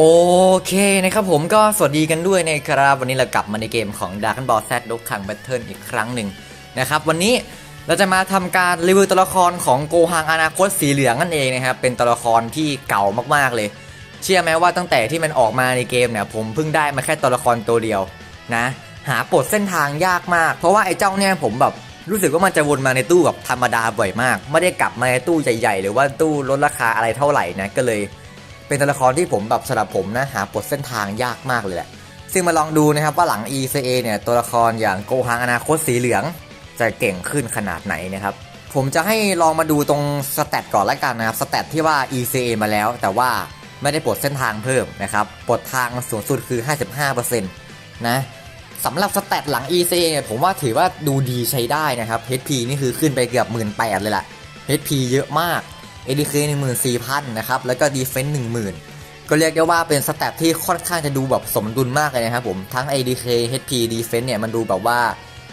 โอเคนะครับผมก็สวัสดีกันด้วยนะครับ วันนี้เรากลับมาในเกมของ Dragon Ball Z ดกขังแบทเทิลอีกครั้งหนึ่งนะครับวันนี้เราจะมาทำการรีวิวตัวละครของโกฮังอนาคตสีเหลืองนั่นเองนะครับเป็นตัวละครที่เก่ามากๆเลย เชื่อไหมว่าตั้งแต่ที่มันออกมาในเกมเนี่ยผมเพิ่งได้มาแค่ตัวละครตัวเดียวนะหาปลดเส้นทางยากมาก เพราะว่าไอ้เจ้าเนี่ยผมแบบรู้สึกว่ามันจะวนมาในตู้แบบธรรมดาบ่อยมาก ไม่ได้กลับมาในตู้ใหญ่ ๆ หรือว่าตู้ลดราคาอะไรเท่าไหร่นะก็เลย เป็นตัวละครที่ผมแบบสำหรับผมนะหาปลดเส้นทางยากมากเลยแหละ ซึ่งมาลองดูนะครับว่าหลัง ECA เนี่ยตัวละครอย่างโกฮังอนาคตสีเหลือง จะเก่งขึ้นขนาดไหนนะครับ ผมจะให้ลองมาดูตรงสแตทก่อนละกันนะครับสแตทที่ว่า ECA มาแล้ว แต่ว่าไม่ได้ปลดเส้นทางเพิ่มนะครับปลดทางสูงสุดคือ 55%นะสำหรับสแตทหลัง ECA เนี่ยผมว่าถือว่าดูดีใช้ได้นะครับ HP นี่คือขึ้นไปเกือบ 1 8 0 0 0เลยล่ะ HP เยอะมาก ADK 14,000นะครับแล้วก็ Defense 10,000 ก็เรียกได้ว่าเป็นสแตทที่ค่อนข้างจะดูแบบสมดุลมากเลยนะครับผมทั้ง ADK HP Defense เนี่ยมันดูแบบว่า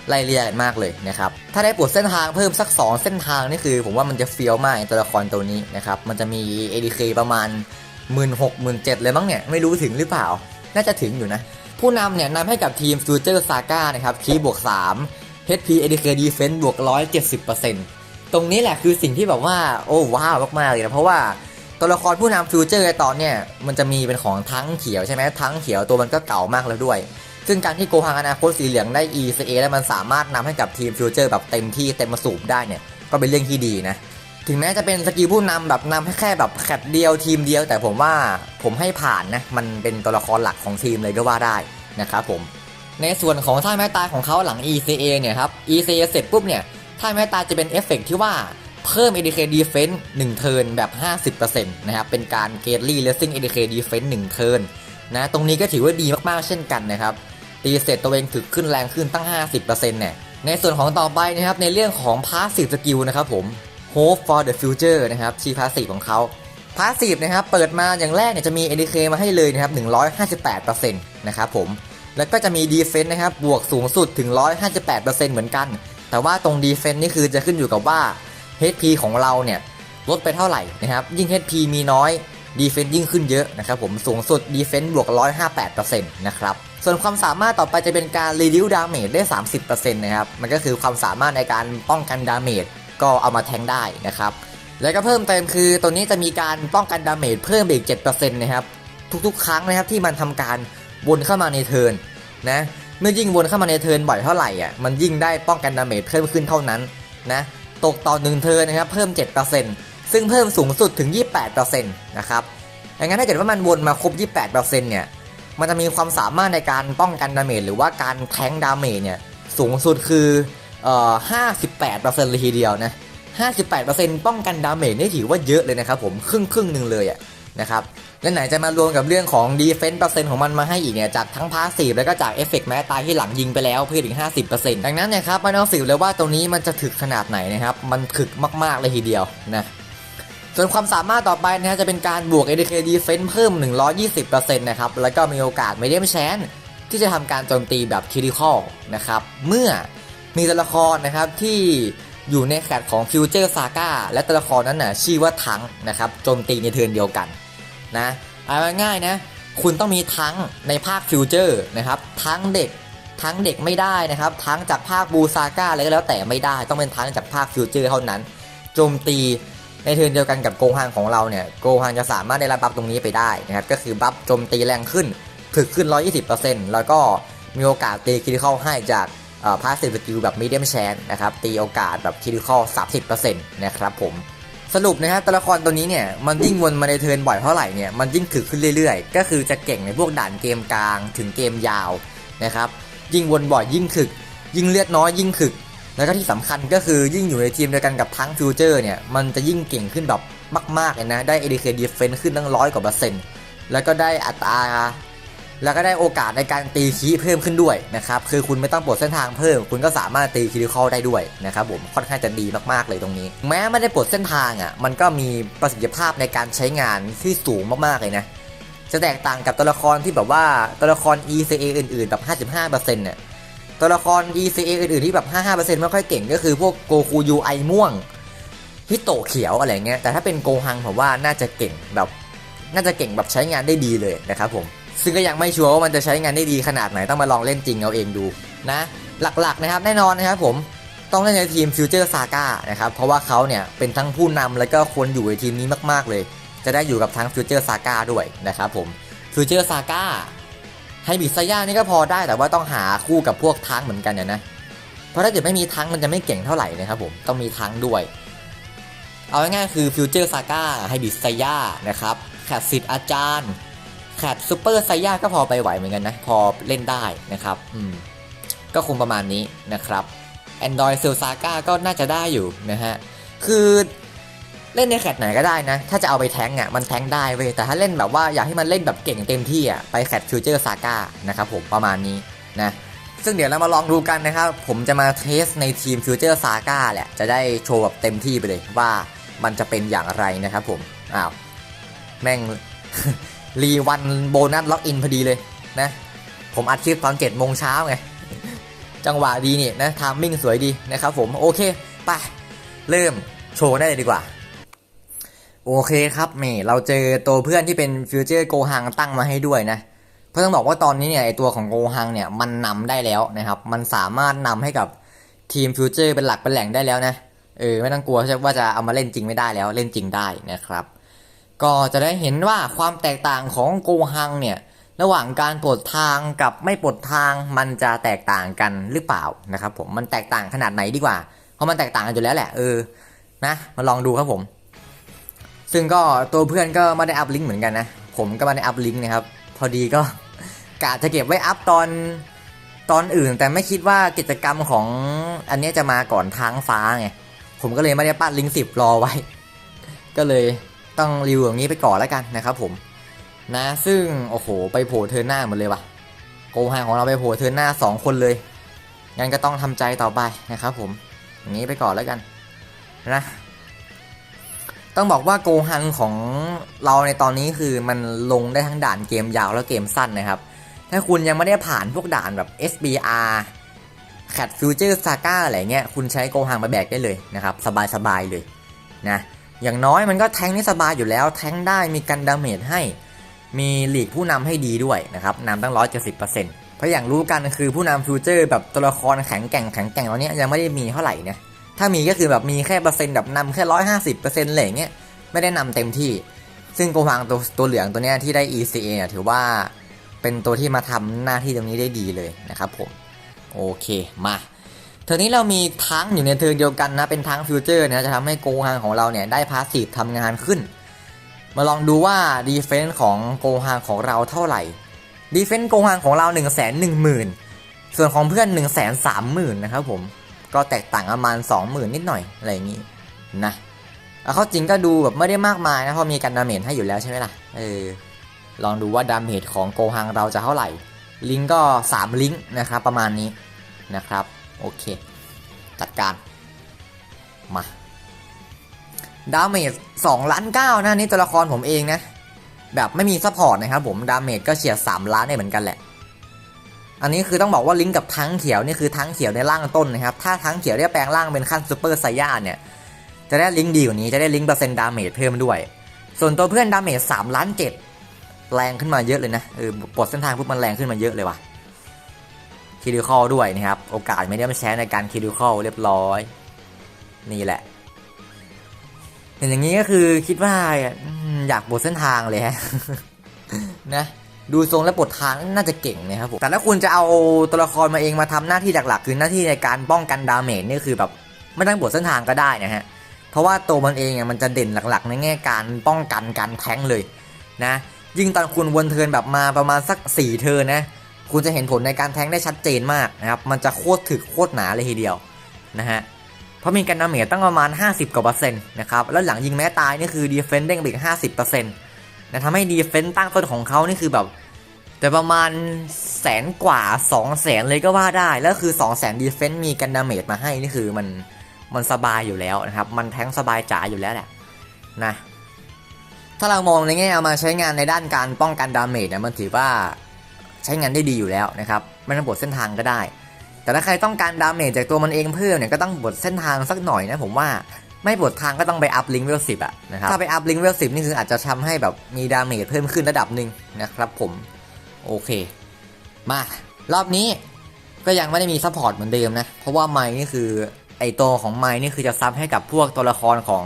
ไล่เรียกมากเลยนะครับ ถ้าได้ปลดเส้นทางเพิ่มสัก 2 เส้นทางนี่คือ ผมว่ามันจะเฟี้ยวมากตัวละครตัวนี้นะครับ มันจะมี ADK ประมาณ 16,000 17,000เลยมั้งเนี่ย ไม่รู้ถึงหรือเปล่า น่าจะถึงอยู่นะ ผู้นำเนี่ยนำให้กับทีม Future Saga นะครับ คีบวก 3 HP ADK Defense บวก 170% ตรงนี้แหละคือสิ่งที่แบบว่าโอ้ว้าวมากๆเลยนะเพราะว่าตัวละครผู้นำฟิวเจอร์ในตอนเนี่ยมันจะมีเป็นของทั้งเขียวใช่ไหมทั้งเขียวตัวมันก็เก่ามากแล้วด้วย ซึ่งการที่โกฮังอนาคตสีเหลืองได้ ECA แล้วมันสามารถนำให้กับทีมฟิวเจอร์แบบเต็มที่เต็มมาสูบได้เนี่ยก็เป็นเรื่องที่ดีนะถึงแม้จะเป็นสกิลผู้นำแบบนำให้แค่แบบแคตเดียวทีมเดียว แต่ผมว่าผมให้ผ่านนะมันเป็นตัวละครหลักของทีมเลยก็ว่าได้นะครับผมในส่วนของท่าแม่ตายของเขาหลัง ECA เนี่ยครับ ECA เสร็จปุ๊บเนี่ย ท่าแม่ตายจะเป็นเอฟเฟกต์ที่ว่าเพิ่ม ADK Defense 1 เทิร์นแบบ 50%นะครับ เป็นการเกตลี่เลสซิ่ง ADK Defense 1 เทิร์นนะ ตรงนี้ก็ถือว่าดีมากๆเช่นกันนะครับ ตีเสร็จตัวเองถึกขึ้นแรงขึ้นตั้ง 50%เนี่ย ในส่วนของต่อไปนะครับ ในเรื่องของ Passive Skill นะครับผม Hope for the Future นะครับชีพาสซีฟของเขาพาสซีฟนะครับ เปิดมาอย่างแรกเนี่ยจะมี ADK มาให้เลยนะครับ 158%นะครับผม แล้วก็จะมี Defense นะครับ บวกสูงสุดถึง 158%เหมือนกัน แต่ว่าตรง Defense นี่คือจะขึ้นอยู่กับว่า HP ของเราเนี่ยลดไปเท่าไหร่นะครับ ยิ่ง HP มีน้อย Defense ยิ่งขึ้นเยอะนะครับผมสูงสุด Defense บวก 158%นะครับส่วนความสามารถต่อไปจะเป็นการ Reduce Damage ได้ 30%นะครับมันก็คือความสามารถในการป้องกัน Damage ก็เอามาแทงได้นะครับแล้วก็เพิ่มเติมคือตัวนี้จะมีการป้องกันดาเมจเพิ่มอีก7%นะครับทุกๆ ครั้งนะครับที่มันทำการวนเข้ามาในเทิร์นนะ เมื่อยิ่งวนเข้ามาในเทิร์นบ่อยเท่าไหร่อะมันยิ่งได้ป้องกันดาเมจเพิ่มขึ้นเท่านั้นนะตกต่อหนึ่งเทิร์นนะครับเพิ่ม 7%ซึ่งเพิ่มสูงสุดถึง 28%นะครับดังนั้นถ้าเกิดว่ามันวนมาครบ 28%เนี่ยมันจะมีความสามารถในการป้องกันดาเมจหรือว่าการแทงดาเมจเนี่ยสูงสุดคือเอ่อ58%เลยทีเดียวนะ58%ป้องกันดาเมจนี่ถือว่าเยอะเลยนะครับผมครึ่งครึ่งหนึ่งเลยอะนะครับ และไหนจะมารวมกับเรื่องของดีเฟนต์เปอร์เซ็นต์ของมันมาให้อีกเนี่ยจากทั้งพาสซีฟแล้วก็จากเอฟเฟกต์แม้ตายที่หลังยิงไปแล้วเพิ่มอีก50%ดังนั้นเนี่ยครับไม่ต้องสืบเลยว่าตรงนี้มันจะถึกขนาดไหนนะครับมันถึกมากๆเลยทีเดียวนะส่วนความสามารถต่อไปนะฮะจะเป็นการบวก ADK Defense เพิ่ม 120%นะครับ แล้วก็มีโอกาส Medium Chance ที่จะทำการโจมตีแบบ Critical นะครับ เมื่อมีตัวละครนะครับที่อยู่ในแคตของ Future Saga และตัวละครนั้นน่ะชื่อว่าทั้งนะครับโจมตีในเทิร์นเดียวกัน นะเอาง่ายๆนะคุณต้องมีทั้งในภาค Future นะครับทั้งเด็กทั้งเด็กไม่ได้นะครับ ทั้งจากภาคบูซาก้าอะไรก็แล้วแต่ไม่ได้ต้องเป็นทั้งจากภาค Future เท่านั้นโจมตีในเทิร์นเดียวกันกับโกฮังของเราเนี่ยโกฮังจะสามารถได้รับบัฟตรงนี้ไปได้นะครับก็คือบัฟโจมตีแรงขึ้นถึกขึ้น 120%แล้วก็มีโอกาสตีคิริคอลให้จากพาสซีฟสกิลแบบมีเดียมแชนนะครับตีโอกาสแบบคิริคอล30%นะครับผม สรุปนะครับตัวละครตัวนี้เนี่ยมันยิ่งวนมาในเทิร์นบ่อยเท่าไหร่เนี่ยมันยิ่งถึกขึ้นเรื่อยๆ ก็คือจะเก่งในพวกด่านเกมกลางถึงเกมยาวนะครับยิ่งวนบ่อยยิ่งถึก ยิ่งเลือดน้อยยิ่งถึก แล้วก็ที่สำคัญก็คือยิ่งอยู่ในทีมเดียวกันกับทั้งฟิวเจอร์เนี่ยมันจะยิ่งเก่งขึ้นแบบมากๆเลยนะได้ ADK Defense ขึ้นตั้งร้อยกว่าเปอร์เซ็นต์แล้วก็ได้อัตรา แล้วก็ได้โอกาสในการตีคีเพิ่มขึ้นด้วยนะครับคือคุณไม่ต้องปลดเส้นทางเพิ่ม คุณก็สามารถตีคิริคอลได้ด้วยนะครับผมค่อนข้างจะดีมากๆเลยตรงนี้ แม้ไม่ได้ปลดเส้นทางอะมันก็มีประสิทธิภาพในการใช้งานที่สูงมากๆเลยนะจะแตกต่างกับตัวละครที่แบบว่าตัวละคร ECA อื่นๆแบบ55%เนี่ยตัวละคร ECA อื่นๆที่แบบ55%ไม่ค่อยเก่งก็คือพวกโกคูยูไอม่วงฮิโตะเขียวอะไรเงี้ยแต่ถ้าเป็นโกฮังผมว่าน่าจะเก่งแบบน่าจะเก่งแบบใช้งานได้ดีเลยนะครับผม ซึ่งก็ยังไม่ชัวร์ว่ามันจะใช้งานได้ดีขนาดไหนต้องมาลองเล่นจริงเอาเองดูนะหลักๆนะครับแน่นอนนะครับผมต้องเล่นในทีมฟิวเจอร์ซาก้านะครับเพราะว่าเขาเนี่ยเป็นทั้งผู้นำแล้วก็ควรอยู่ในทีมนี้มากๆเลย จะได้อยู่กับทั้งฟิวเจอร์ซาก้าด้วยนะครับผมฟิวเจอร์ซาก้าให้บิซาย่านี่ก็พอได้แต่ว่าต้องหาคู่กับพวกทั้งเหมือนกันเนี่ยนะเพราะถ้าเกิดไม่มีทั้งมันจะไม่เก่งเท่าไหร่นะครับผมต้องมีทั้งด้วย เอาง่ายๆคือฟิวเจอร์ซาก้าไฮบิสไซย่านะครับแคดสิทธิ์อาจารย์ แคดซูเปอร์ไซย่าก็พอไปไหวเหมือนกันนะ พอเล่นได้นะครับอืมก็คงประมาณนี้นะครับ Android เซลซาก้าก็น่าจะได้อยู่นะฮะ คือเล่นในแคดไหนก็ได้นะ ถ้าจะเอาไปแทงอะมันแทงได้เว้ย แต่ถ้าเล่นแบบว่าอยากให้มันเล่นแบบเก่งเต็มที่อะไปแคดฟิวเจอร์ซาก้านะครับผมประมาณนี้นะ ซึ่งเดี๋ยวเรามาลองดูกันนะครับ ผมจะมาเทสในทีม Future Saga แหละ จะได้โชว์แบบเต็มที่ไปเลยว่ามันจะเป็นอย่างไรนะครับผม อ้าว แม่ง รีวันโบนัสล็อกอินพอดีเลยนะ ผมอัดคลิปตอน7โมงเช้าไง จังหวะดีนี่นะทามมิ่งสวยดีนะครับผม โอเคไปเริ่มโชว์ได้เลยดีกว่า โอเคครับนี่เราเจอตัวเพื่อนที่เป็นฟิวเจอร์โกฮังตั้งมาให้ด้วยนะเพราะต้องบอกว่าตอนนี้เนี่ยไอตัวของโกฮังเนี่ยมันนำได้แล้วนะครับ มันสามารถนำให้กับทีมฟิวเจอร์เป็นหลักเป็นแหล่งได้แล้วนะ เออไม่ต้องกลัวว่าจะเอามาเล่นจริงไม่ได้แล้วเล่นจริงได้นะครับ ก็จะได้เห็นว่าความแตกต่างของโกฮังเนี่ยระหว่างการปลดทางกับไม่ปลดทางมันจะแตกต่างกันหรือเปล่านะครับผมมันแตกต่างขนาดไหนดีกว่า เพราะมันแตกต่างกันอยู่แล้วแหละเออนะมาลองดูครับผม ซึ่งก็ตัวเพื่อนก็ไม่ได้อัพลิงก์เหมือนกันนะผมก็ไม่ได้อัพลิงก์นะครับพอดีก็กะจะเก็บไว้อัพตอนตอนอื่น แต่ไม่คิดว่ากิจกรรมของอันนี้จะมาก่อนทางฟ้าไงผมก็เลยไม่ได้ปั้นลิงก์สิบรอไว้ ก็เลย ต้องรีวิวอย่างนี้ไปก่อนแล้วกันนะครับผมนะซึ่งโอ้โหไปโผล่เธอหน้าหมดเลยว่ะโกฮังของเราไปโผล่เธอหน้าสองคนเลยงั้นก็ต้องทำใจต่อไปนะครับผมอย่างนี้ไปก่อนแล้วกันนะต้องบอกว่าโกฮังของเราในตอนนี้คือมันลงได้ทั้งด่านเกมยาวและเกมสั้นนะครับ ถ้าคุณยังไม่ได้ผ่านพวกด่านแบบ SBR Cat Future Saga อะไรเงี้ยคุณใช้โกฮังมาแบกได้เลยนะครับ สบายๆเลยนะ อย่างน้อยมันก็แทงนี่สบายอยู่แล้ว แทงได้มีกันดาเมจให้ มีหลีกผู้นำให้ดีด้วยนะครับนำตั้ง170%เจ็ดสิบเปอร์เซ็นต์เพราะอย่างรู้กันคือผู้นำฟิวเจอร์แบบตัวละครแข็งแกร่งแข็งแกร่งตอนนี้ยยังไม่ได้มีเท่าไหร่นะถ้ามีก็คือแบบมีแค่เปอร์เซ็นต์แบบนำแค่ร้อยห้าสิบเปอร์เซ็นต์อะไรอย่างเงี้ยไม่ได้นำเต็มที่ ซึ่งโกฮังตัวตัวเหลืองตัวเนี้ยที่ได้ ECA เนี่ยถือว่าเป็นตัวที่มาทำหน้าที่ตรงนี้ได้ดีเลยนะครับผมโอเคมา เทอร์นี้เรามีทั้งอยู่ในเทิร์นเดียวกันนะ เป็นทั้งฟิวเจอร์นะจะทำให้โกฮังของเราเนี่ยได้พาสซีฟทำงานขึ้น มาลองดูว่าดีเฟนส์ของโกฮังของเราเท่าไหร่ดีเฟนส์โกฮังของเรา1 1 0 0 0 0 ส่วนของเพื่อน1 3 0 0 0 0นะครับผมก็แตกต่างประมาณ 20,000 นิดหน่อยอะไรอย่างนี้นะเข้าจริงก็ดูแบบไม่ได้มากมายนะเพราะมีกันดาเมจให้อยู่แล้วใช่ไหมล่ะเออลองดูว่าดาเมจของโกฮังเราจะเท่าไหร่ ลิงก์ก็ 3 ลิงก์นะครับประมาณนี้นะครับ โอเค จัดการ มา ดาเมจ2ล้าน9นะนี่ตัวละครผมเองนะ แบบไม่มีซัพพอร์ตนะครับผมดาเมจก็เฉียด3ล้านได้เหมือนกันแหละ อันนี้คือต้องบอกว่าลิงก์กับทั้งเขียวนี่คือทั้งเขียวในร่างต้นนะครับ ถ้าทั้งเขียวได้แปลงร่างเป็นขั้นซูเปอร์ไซย่าเนี่ยจะได้ลิงก์ดีกว่านี้จะได้ลิงก์เปอร์เซ็นต์ดาเมจเพิ่มด้วย ส่วนตัวเพื่อนดาเมจ3ล้าน7แรงขึ้นมาเยอะเลยนะเออปลดเส้นทางปุ๊บมันแรงขึ้นมาเยอะเลยว่ะ คิดิคอลด้วยนะครับ โอกาสไม่ได้มาแชร์ในการคิดิคอลเรียบร้อย นี่แหละเห็นอย่างนี้ก็คือคิดว่าอยากปลดเส้นทางเลยฮะนะดูทรงและบททางน่าจะเก่งนะครับผมแต่ถ้าคุณจะเอาตัวละครมาเองมาทำหน้าที่หลักๆ คือหน้าที่ในการป้องกันดาเมจนี่คือแบบไม่ต้องบทเส้นทางก็ได้นะฮะเพราะว่าตัวมันเองอะมันจะเด่นหลักๆ ในแง่การป้องกันการแทงเลยนะยิ่งตอนคุณวนเทินแบบมาประมาณสัก 4 เทินนะ คุณจะเห็นผลในการแทงได้ชัดเจนมากนะครับ มันจะโคตรถึกโคตรหนาเลยทีเดียวนะฮะ เพราะมีกันดาเมจตั้งประมาณ 50กว่าเปอร์เซ็นต์นะครับ แล้วหลังยิงแม้ตายนี่คือดีเฟนต์เด้งไปอีก50เปอร์เซ็นต์นะทำให้ดีเฟนต์ตั้งต้นของเขานี่คือแบบแต่ประมาณแสนกว่า2 0 0แสนเลยก็ว่าได้ แล้วคือ2 0 0แสนดีเฟนต์มีกันดาเมจมาให้นี่คือมันมันสบายอยู่แล้วนะครับ มันแทงสบายจ๋าอยู่แล้วแหละนะถ้าเรามองในแง่เอามาใช้งานในด้านการป้องกันดาเมจเนี่ยมันถือว่า ใช้งานได้ดีอยู่แล้วนะครับไม่ต้องบดเส้นทางก็ได้ แต่ถ้าใครต้องการดาเมจจากตัวมันเองเพิ่มเนี่ยก็ต้องบดเส้นทางสักหน่อยนะผมว่าไม่ปวดทางก็ต้องไปอัพลิงเวลสิบอะนะครับถ้าไปอัพลิงเวลสิบนี่คืออาจจะทำให้แบบมีดาเมจเพิ่มขึ้นระดับหนึ่งนะครับผมโอเค มารอบนี้ก็ยังไม่ได้มีซัพพอร์ตเหมือนเดิมนะ เพราะว่าไม้นี่คือไอตัวของไม้นี่คือจะซับให้กับพวกตัวละครของ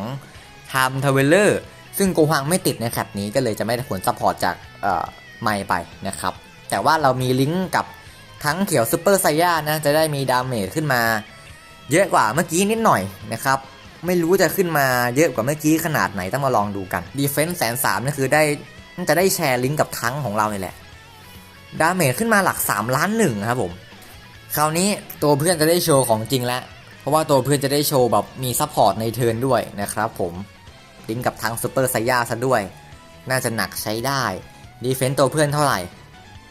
Time Traveler ซึ่งโกฮังไม่ติดในแคปนี้ก็เลยจะไม่ได้ผลซัพพอร์ตจากเอ่อไม้ไปนะครับ แต่ว่าเรามีลิงก์กับทั้งเขียวซูเปอร์ไซย่านะจะได้มีดาเมจขึ้นมา เยอะกว่าเมื่อกี้นิดหน่อยนะครับไม่รู้จะขึ้นมาเยอะกว่าเมื่อกี้ขนาดไหนต้องมาลองดูกัน Defense แสนสามนี่คือได้จะได้แชร์ลิงก์กับทั้งของเราเนี่ยแหละ ดาเมจขึ้นมาหลัก 3 ล้านหนึ่งครับผม คราวนี้ตัวเพื่อนจะได้โชว์ของจริงแล้ว เพราะว่าตัวเพื่อนจะได้โชว์แบบมีซัพพอร์ตในเทิร์นด้วยนะครับผม ลิงก์กับทั้งซูเปอร์ไซย่าซะด้วย น่าจะหนักใช้ได้ดีเฟนต์ตัวเพื่อนเท่าไหร่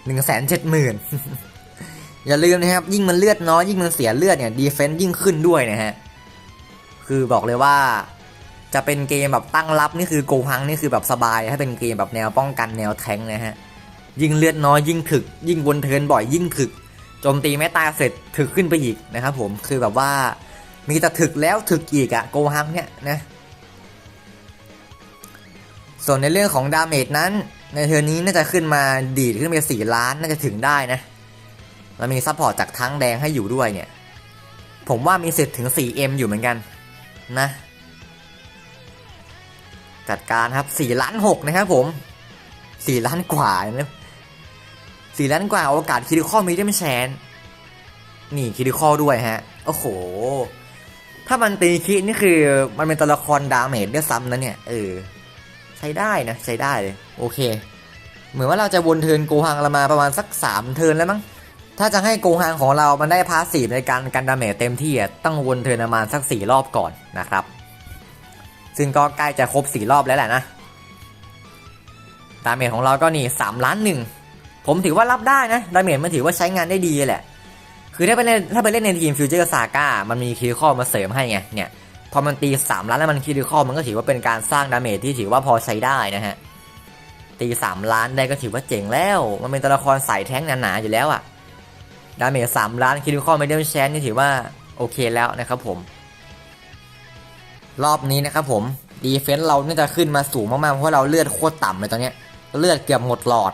1 7 0 0 0 0อย่าลืมนะครับ ยิ่งมันเลือดน้อยยิ่งมันเสียเลือดเนี่ยดีเฟนต์ยิ่งขึ้นด้วยนะฮะ คือบอกเลยว่า จะเป็นเกมแบบตั้งรับนี่คือโกฮังนี่คือแบบสบาย ถ้าเป็นเกมแบบแนวป้องกันแนวแทงนะฮะ ยิ่งเลือดน้อยยิ่งถึก ยิ่งวนเทินบ่อยยิ่งถึกโจมตีไม่ตายเสร็จถึกขึ้นไปอีกนะครับผมคือแบบว่ามีแต่ถึกแล้วถึกอีกอะโกฮังเนี่ยนะส่วนในเรื่องของดาเมจนั้น ในเทอร์นี้น่าจะขึ้นมาดีดขึ้นไปสี่ล้านน่าจะถึงได้นะแล้วมีซัพพอร์ตจากทั้งแดงให้อยู่ด้วยเนี่ย ผมว่ามีสิทธิ์ถึง 4M อยู่เหมือนกันนะ จัดการครับ4ล้าน6นะครับผม 4 ล้านกว่านะ4ล้านกว่าโอกาสคิริคอลมีได้ไม่แชนนี่คิริคอลด้วยฮะ โอ้โห ถ้ามันตีคินี่คือมันเป็นตัวละครดาเมจด้วยซ้ำนะเนี่ย เออ ใช้ได้นะใช้ได้เลยโอเค เหมือนว่าเราจะวนเทินโกฮังเรามาประมาณสัก 3 เทินแล้วมั้งถ้าจะให้โกฮังของเรามันได้พาสซีฟในการกันดาเมจเต็มที่ต้องวนเทินประมาณสัก 4 รอบก่อนนะครับ ซึ่งก็ใกล้จะครบ 4 รอบแล้วแหละนะดาเมจของเราก็นี่3ล้านหนึ่งผมถือว่ารับได้นะดาเมจมันถือว่าใช้งานได้ดีแหละ คือถ้าไปเล่นถ้าไปเล่นในทีมฟิวเจอร์ซาก้ามันมีคิริคอมาเสริมให้ไงเนี่ย พอมันตี3ล้านแล้วมันคิริคอลมันก็ถือว่าเป็นการสร้างดาเมจที่ถือว่าพอใช้ได้นะฮะตี3ล้านได้ก็ถือว่าเจ๋งแล้ว มันเป็นตัวละครสายแท้งหนาๆอยู่แล้วอะดาเมจ3ล้านคิริคอลไม่ได้แชนนี่ถือว่าโอเคแล้วนะครับผม รอบนี้นะครับผมดีเฟนส์เราน่าจะขึ้นมาสูงมากๆ เพราะเราเลือดโคตรต่ำเลยตอนเนี้ยเลือดเกือบหมดหลอด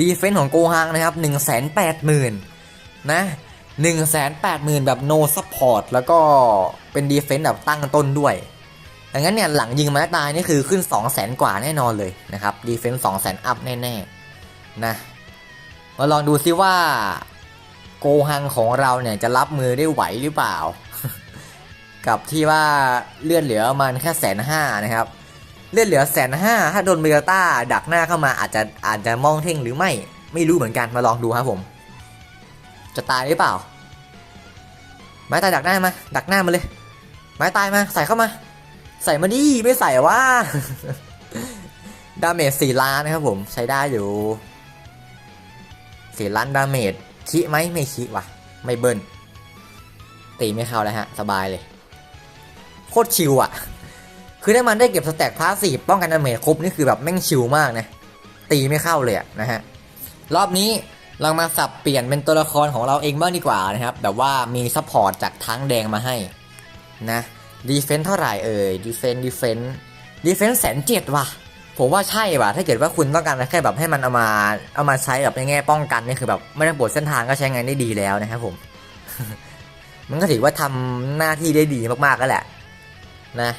ดีเฟนส์ของโกฮังนะครับ1 8 0 0 0 0นะ1 8 0 0 0 0 แบบ no support แล้วก็เป็นดีเฟนส์แบบตั้งต้นด้วยดังนั้นเนี่ยหลังยิงม้ตายนี่คือขึ้น 2 0 0 0 0 0 กว่าแน่นอนเลยนะครับดีเฟนส์2 0 0 0 0 อัพแน่ๆนะมาลองดูซิว่าโกฮังของเราเนี่ยจะรับมือได้ไหวหรือเปล่า กับที่ว่าเลือดเหลือมันแค่แสนห้านะครับ เลือดเหลือแสนห้าถ้าโดนเบลต้าดักหน้าเข้ามาอาจจะอาจจะมองเท่งหรือไม่ไม่รู้เหมือนกันมาลองดูครับผม จะตายหรือเปล่า ไม้ตายดักหน้ามา ดักหน้ามาเลย ไม้ตายมา ใส่เข้ามา ใส่มาดิไม่ใส่ว่าดาเมจสี่ล้านนะครับผมใช้ได้อยู่สี่ล้านดาเมจคิไหมไม่คิว่ะไม่เบิ้ลตีไม่เข้าแล้วฮะ สบายเลย โคตรชิวอะ่ะ คือถ้ามันได้เก็บสแต็กพาสซีฟป้องกันดาเมจครบนี่คือแบบแม่งชิวมากนะ ตีไม่เข้าเลยอะนะฮะ รอบนี้ เรามาสับเปลี่ยนเป็นตัวละครของเราเองบ้างดีกว่านะครับ แบบว่ามีซัพพอร์ตจากทั้งแดงมาให้นะดีเฟน s ์เท่าไหร่เอ่ยดีเฟน s ์ดีเฟน s ์ดีเฟน s ์แสนเจ็ดว่ะ ผมว่าใช่ว่ะ ถ้าเกิดว่าคุณต้องการแค่แบบให้มันเอามาเอามาใช้แบบในแง่ป้องกันนี่คือแบบไม่ต้องปวดเส้นทางก็ใช้งานได้ดีแล้วนะครับผม มันก็ถือว่าทำหน้าที่ได้ดีมากๆแล้วแหละ นะ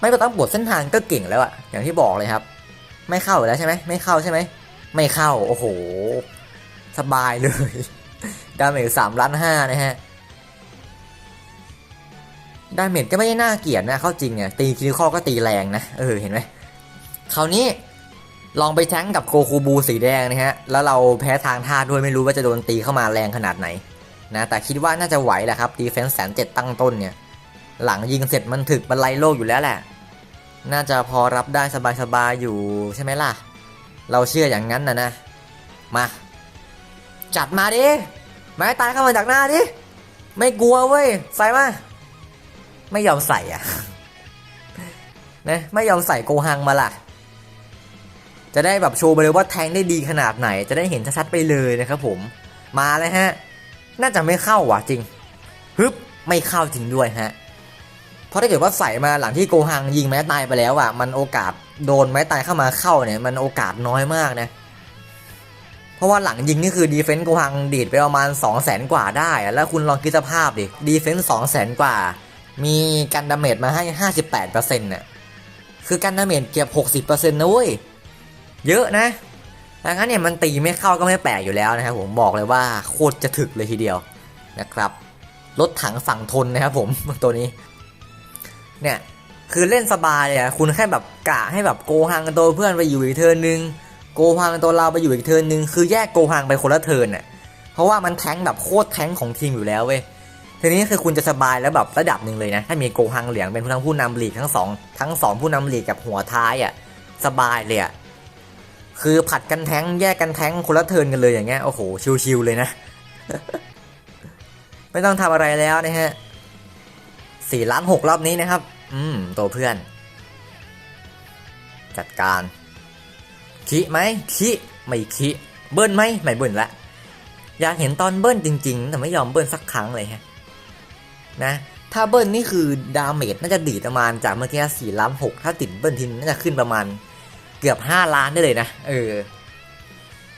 ไม่ต้องปวดเส้นทางก็เก่งแล้วอะอย่างที่บอกเลยครับ ไม่เข้าแล้วใช่ไหมไม่เข้าใช่ไหม ไม่เข้า โอ้โห สบายเลย ดาเมจสามล้านห้านะฮะ ดาเมจก็ไม่ได้น่าเกลียดนะ เข้าจริงเนี่ยตีคิริคอก็ตีแรงนะ เออ เห็นไหมคราวนี้ลองไปแท้งกับโกคูบูสีแดงนะฮะ แล้วเราแพ้ทางท่าด้วยไม่รู้ว่าจะโดนตีเข้ามาแรงขนาดไหนนะ แต่คิดว่าน่าจะไหวแหละครับดีเฟนส์แสนเจ็ดตั้งต้นเนี่ย หลังยิงเสร็จมันถึกบรรลัยโลกอยู่แล้วแหละ น่าจะพอรับได้สบายๆอยู่ใช่ไหมล่ะ เราเชื่ออย่างนั้นนะนะ มา จัดมาดิ ไม้ตายเข้ามาจากหน้าดิ ไม่กลัวเว้ย ใส่มา ไม่ยอมใส่อะนะไม่ยอมใส่โกฮังมาล่ะ จะได้แบบโชว์ไปเลยว่าแทงได้ดีขนาดไหน จะได้เห็นชัดๆไปเลยนะครับผม มาเลยฮะ น่าจะไม่เข้าว่ะจริง ฮึบ ไม่เข้าจริงด้วยฮะ เพราะถ้าเกิดว่าใส่มาหลังที่โกฮังยิงไม้ตายไปแล้วอะ มันโอกาส โดนไม้ตายเข้ามาเข้าเนี่ยมันโอกาสน้อยมากนะ เพราะว่าหลังยิงนี่คือดีเฟนซ์กฮังดีดไปประมาณ 2 0 0แสนกว่าได้ แล้วคุณลองคิดสภาพดิดีเฟนซ์สองแสนกว่า มีกันดาเมจมาให้ 58%น่ะคือกันดาเมจเกือบ60%นะเว้ย เยอะนะดังนั้นเนี่ยมันตีไม่เข้าก็ไม่แปลกอยู่แล้วนะครับผมบอกเลยว่าโคตรจะถึกเลยทีเดียวนะครับรถถังฝั่งทนนะครับผมตัวนี้เนี่ย คือเล่นสบายเลยอะคุณแค่แบบกะให้แบบโกฮังกันตัวเพื่อนไปอยู่อีกเทิร์นนึงโกฮังกันตัวเราไปอยู่อีกเทิร์นนึงคือแยกโกฮังไปคนละเทิร์นน่ะเพราะว่ามันแทงแบบโคตรแทงของทีมอยู่แล้วเว้ยทีนี้คือคุณจะสบายแล้วแบบระดับหนึ่งเลยนะถ้ามีโกฮังเหลียงเป็นทั้งผู้นำหลีกทั้งสองทั้งสองผู้นำหลีกกับหัวท้ายอะ่ะสบายเลยอะ่ะคือผัดกันแทงแยกกันแทงค์คนละเทิร์นกันเลยอย่างเงี้ยโอ้โหชิวๆเลยนะ ไม่ต้องทำอะไรแล้วนะฮะสี่ล้านหกรอบนี้นะครับ อืม ตัวเพื่อน จัดการคิไหมคิไม่คิเบิ้ลไหมไม่เบิ้ลละ อยากเห็นตอนเบิ้ลจริง ๆ แต่ไม่ยอมเบิ้ลสักครั้งเลยฮะ นะ ถ้าเบิ้ลนี่คือดาเมจน่าจะดีประมาณจากเมื่อกี้สี่ล้านหกถ้าติดเบิ้ลทีนน่าจะขึ้นประมาณ เกือบห้าล้านได้เลยนะ เออ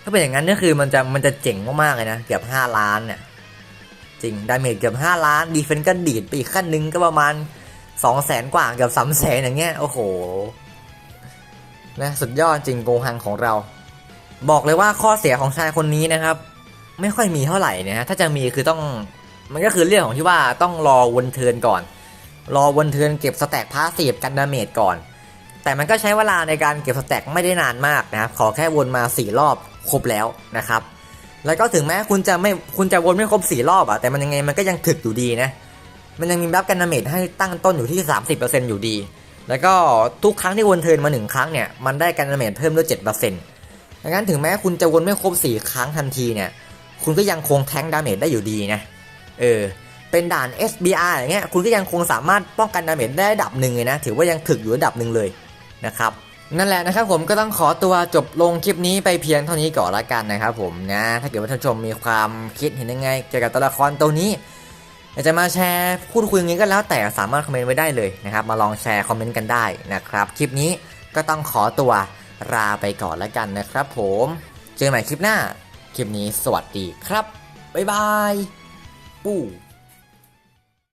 ถ้าเป็นอย่างนั้นก็คือมันจะมันจะเจ๋งมากๆเลยนะ เกือบห้าล้านเนี่ย จริง ดาเมจเกือบห้าล้าน ดีเฟนต์ก็ดีดไปอีกขั้นหนึ่งก็ประมาณ สองแสนกว่าเกือบสามแสนอย่างเงี้ยโอ้โหนะสุดยอดจริงโกฮังของเรา บอกเลยว่าข้อเสียของชายคนนี้นะครับ ไม่ค่อยมีเท่าไหร่นะฮะถ้าจะมีคือต้องมันก็คือเรื่องของที่ว่าต้องรอวนเทินก่อน รอวนเทินเก็บสแต็กพาสซีฟกันดาเมจก่อน แต่มันก็ใช้เวลาในการเก็บสแต็กไม่ได้นานมากนะครับขอแค่วนมา 4 รอบครบแล้วนะครับ แล้วก็ถึงแม้คุณจะไม่คุณจะวนไม่ครบ4รอบอะแต่มันยังไงมันก็ยังถึกอยู่ดีนะ มันยังมีบัฟกันดาเมจให้ตั้งต้นอยู่ที่ 30%อยู่ดี แล้วก็ทุกครั้งที่วนเทิร์นมาหนึ่งครั้งเนี่ย มันได้กันดาเมจเพิ่มด้วย 7%ดังนั้นถึงแม้คุณจะวนไม่ครบ 4 ครั้งทันทีเนี่ย คุณก็ยังคงแทงดาเมจได้อยู่ดีนะ เออ เป็นด่าน SBR อย่างเงี้ย คุณก็ยังคงสามารถป้องกันดาเมจได้ระดับหนึ่งเลยนะ ถือว่ายังถึกอยู่ระดับหนึ่งเลยนะครับนั่นแหละนะครับผมก็ต้องขอตัวจบลงคลิปนี้ไปเพียงเท่านี้ก่อนละกันนะครับผมนะถ้าเกิดว่าท่านผู้ชมมีความคิดเห็นยังไง เกี่ยวกับตัวละครตัวนี้ อยากจะมาแชร์พูดคุยอย่างนี้ก็แล้วแต่สามารถคอมเมนต์ไว้ได้เลยนะครับ มาลองแชร์คอมเมนต์กันได้นะครับ คลิปนี้ก็ต้องขอตัวลาไปก่อนแล้วกันนะครับ ผม เจอกันใหม่คลิปหน้า คลิปนี้สวัสดีครับ บ๊ายบาย ปู่